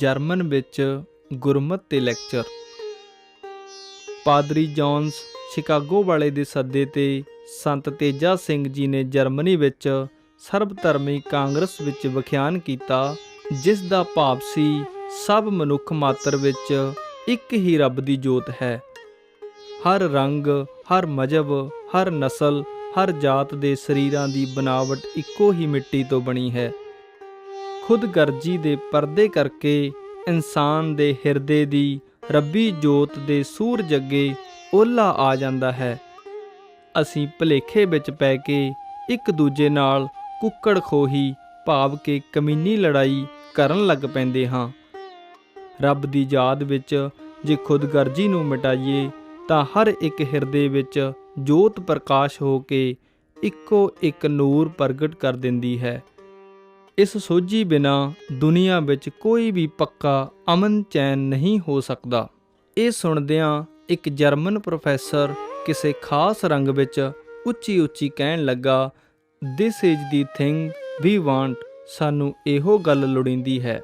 German ਵਿੱਚ ਗੁਰਮਤ ਤੇ lecture. ਪਾਦਰੀ ਜੌਨਸ ਸ਼ਿਕਾਗੋ ਵਾਲੇ ਦੇ ਸੱਦੇ ਤੇ ਸੰਤ ਤੇਜਾ ਸਿੰਘ ਜੀ ਨੇ ਜਰਮਨੀ ਵਿੱਚ ਸਰਬ ਧਰਮੀ ਕਾਂਗਰਸ ਵਿੱਚ ਵਿਖਿਆਨ ਕੀਤਾ, ਜਿਸ ਦਾ ਭਾਵ ਸੀ ਸਭ ਮਨੁੱਖ ਮਾਤਰ ਵਿੱਚ ਇੱਕ ਹੀ ਰੱਬ ਦੀ ਜੋਤ ਹੈ। ਹਰ ਰੰਗ, ਹਰ ਮਜਬ, ਹਰ ਨਸਲ, ਹਰ ਜਾਤ ਦੇ ਸਰੀਰਾਂ ਦੀ ਬਨਾਵਟ ਇੱਕੋ ਹੀ ਮਿੱਟੀ ਤੋਂ ਬਣੀ ਹੈ। ਖੁਦਗਰਜੀ ਦੇ ਪਰਦੇ ਕਰਕੇ ਇਨਸਾਨ ਦੇ ਹਿਰਦੇ ਦੀ ਰੱਬੀ ਜੋਤ ਦੇ ਸੂਰਜ ਅੱਗੇ ਓਲਾ ਆ ਜਾਂਦਾ ਹੈ। ਅਸੀਂ ਭਲੇਖੇ ਵਿੱਚ ਪੈ ਕੇ ਇੱਕ ਦੂਜੇ ਨਾਲ ਕੁੱਕੜ ਖੋਹੀ, ਭਾਵ ਕੇ ਕਮੀਨੀ ਲੜਾਈ ਕਰਨ ਲੱਗ ਪੈਂਦੇ ਹਾਂ। ਰੱਬ ਦੀ ਯਾਦ ਵਿੱਚ ਜੇ ਖੁਦਗਰਜੀ ਨੂੰ ਮਿਟਾਈਏ, ਤਾਂ ਹਰ ਇੱਕ ਹਿਰਦੇ ਵਿੱਚ ਜੋਤ ਪ੍ਰਕਾਸ਼ ਹੋ ਕੇ ਇੱਕੋ ਇੱਕ ਨੂਰ ਪ੍ਰਗਟ ਕਰ ਦਿੰਦੀ ਹੈ। ਇਸ ਸੋਝੀ ਬਿਨਾ ਦੁਨੀਆ ਵਿੱਚ ਕੋਈ ਵੀ ਪੱਕਾ ਅਮਨ ਚੈਨ ਨਹੀਂ ਹੋ ਸਕਦਾ। ਇਹ ਸੁਣਦਿਆਂ ਇੱਕ ਜਰਮਨ ਪ੍ਰੋਫੈਸਰ ਕਿਸੇ ਖਾਸ ਰੰਗ ਵਿੱਚ ਉੱਚੀ ਉੱਚੀ ਕਹਿਣ ਲੱਗਾ this is the thing we want ਸਾਨੂੰ ਇਹੋ ਗੱਲ ਲੋੜੀਂਦੀ ਹੈ।